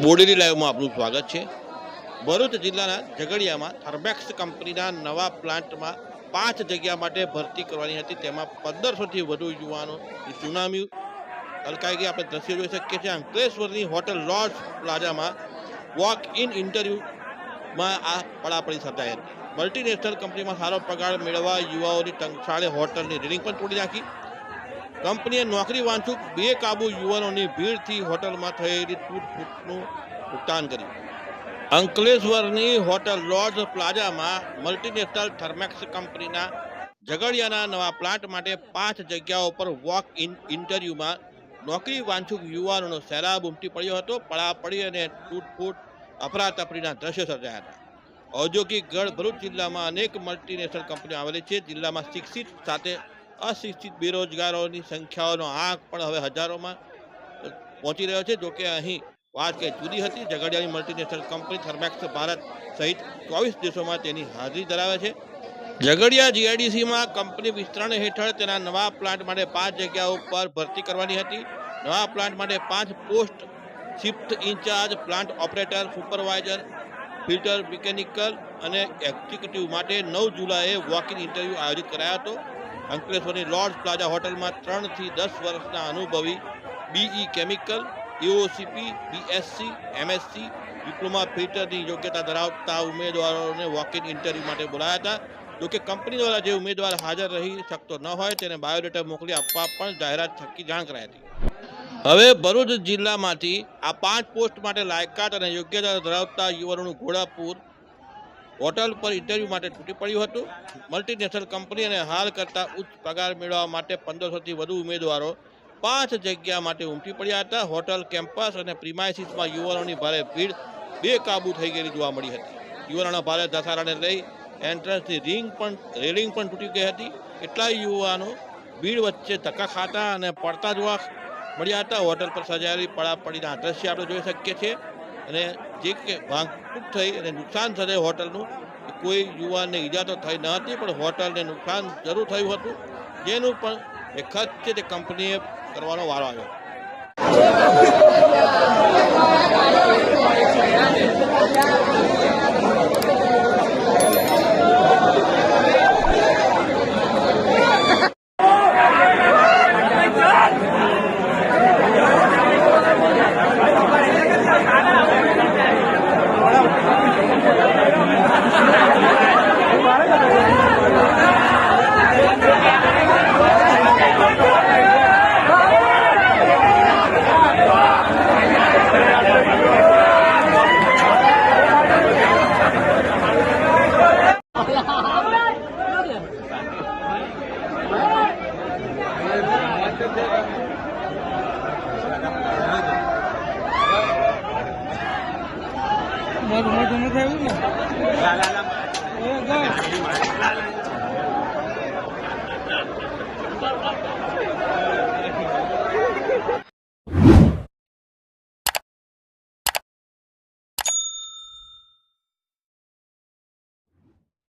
બોડેલી લાઈવમાં આપનું સ્વાગત છે. ભરૂચ જિલ્લાના ઝઘડિયામાં થર્મેક્સ કંપનીના નવા પ્લાન્ટમાં પાંચ જગ્યા માટે ભરતી કરવાની હતી. તેમાં પંદરસોથી વધુ યુવાનો સુનામી અલકાઈ ગઈ આપણે દ્રશ્યો જોઈ શકીએ છીએ. અંકલેશ્વરની હોટલ લોજ પ્લાઝામાં વોક ઇન ઇન્ટરવ્યૂમાં આ પડાપડી સર્જાઈ હતી. મલ્ટીનેશનલ કંપનીમાં સારો પગાર મેળવવા યુવાઓની ટંકશાળે હોટલની રેલિંગ પણ તોડી નાખી. કંપનીએ નોકરી વાંચુક બે કાબુ યુવાનોની ભીડથી હોટલમાં થયેલી તૂટફૂટનું ભુગતાન કર્યું. અંકલેશ્વરની હોટલ લોજ પ્લાઝામાં મલ્ટીનેશનલ થર્મેક્સ કંપનીના ઝઘડિયાના નવા પ્લાન્ટ માટે પાંચ જગ્યાઓ પર વોક ઇન ઇન્ટરવ્યૂમાં નોકરી વાંચુક યુવાનોનો સેલાબ ઉમટી પડ્યો હતો. પડાપડી અને તૂટફૂટ અફરાતફરીના દ્રશ્યો સર્જાયા હતા. ઔદ્યોગિક ગઢ ભરૂચ જિલ્લામાં અનેક મલ્ટીનેશનલ કંપનીઓ આવેલી છે. જિલ્લામાં શિક્ષિત સાથે અશિક્ષિત બેરોજગારોની સંખ્યાઓનો આંક પણ હવે હજારોમાં પહોંચી રહ્યો છે. જોકે અહીં વાત કંઈ જુદી હતી, ઝઘડિયાની મલ્ટીનેશનલ કંપની થર્મેક્સ ભારત સહિત ચોવીસ દેશોમાં તેની હાજરી ધરાવે છે. ઝઘડિયા જીઆઈડીસીમાં કંપની વિસ્તરણ હેઠળ તેના નવા પ્લાન્ટ માટે પાંચ જગ્યાઓ પર ભરતી કરવાની હતી. નવા પ્લાન્ટ માટે પાંચ post shift incharge plant operator supervisor filter mechanical અને એક્ઝિક્યુટિવ માટે નવ જુલાઈએ વોક ઇન ઇન્ટરવ્યૂ આયોજિત કરાયો હતો. અંકલેશ્વરની લોર્ડ પ્લાઝા હોટલમાં ત્રણથી દસ વર્ષના અનુભવી BE chemical AOCP BSc MSc diploma ફિલ્ટરની યોગ્યતા ધરાવતા ઉમેદવારોને વોક ઇન ઇન્ટરવ્યૂ માટે બોલાયા હતા. જોકે કંપની દ્વારા જે ઉમેદવાર હાજર રહી શકતો ન હોય તેને બાયોડેટા મોકલી આપવા પણ જાહેરાત થકી જાણ કરાઈ હતી. હવે ભરૂચ જિલ્લામાંથી આ પાંચ પોસ્ટ માટે લાયકાત અને યોગ્યતા ધરાવતા યુવાનોનું ઘોડાપુર હોટલ પર ઇન્ટરવ્યૂ માટે તૂટી પડ્યું હતું. મલ્ટીનેશનલ કંપની અને હાલ કરતાં ઉચ્ચ પગાર મેળવવા માટે પંદરસોથી વધુ ઉમેદવારો પાંચ જગ્યા માટે ઉમટી પડ્યા હતા. હોટલ, કેમ્પસ અને પ્રિમાઇસીસમાં યુવાનોની ભારે ભીડ બેકાબુ થઈ ગયેલી જોવા મળી હતી. યુવાનોના ભારે ધસારાને લઈ એન્ટ્રન્સની રિંગ પણ, રેલિંગ પણ તૂટી ગઈ હતી. કેટલાય યુવાનો ભીડ વચ્ચે ધક્કા ખાતા અને પડતા જોવા મળ્યા હતા. હોટલ પર સજાયેલી પડાપડીના દ્રશ્ય આપણે જોઈ શકીએ છીએ. અને જે કે ભાંગફૂટ થઈ અને નુકસાન થશે હોટલનું, કોઈ યુવાનને ઈજા તો થઈ ન હતી, પણ હોટલને નુકસાન જરૂર થયું હતું. જેનું પણ એ ખર્ચ છે તે કંપનીએ કરવાનો વારો આવ્યો. મોટું મોટું નથી આવ્યું ને.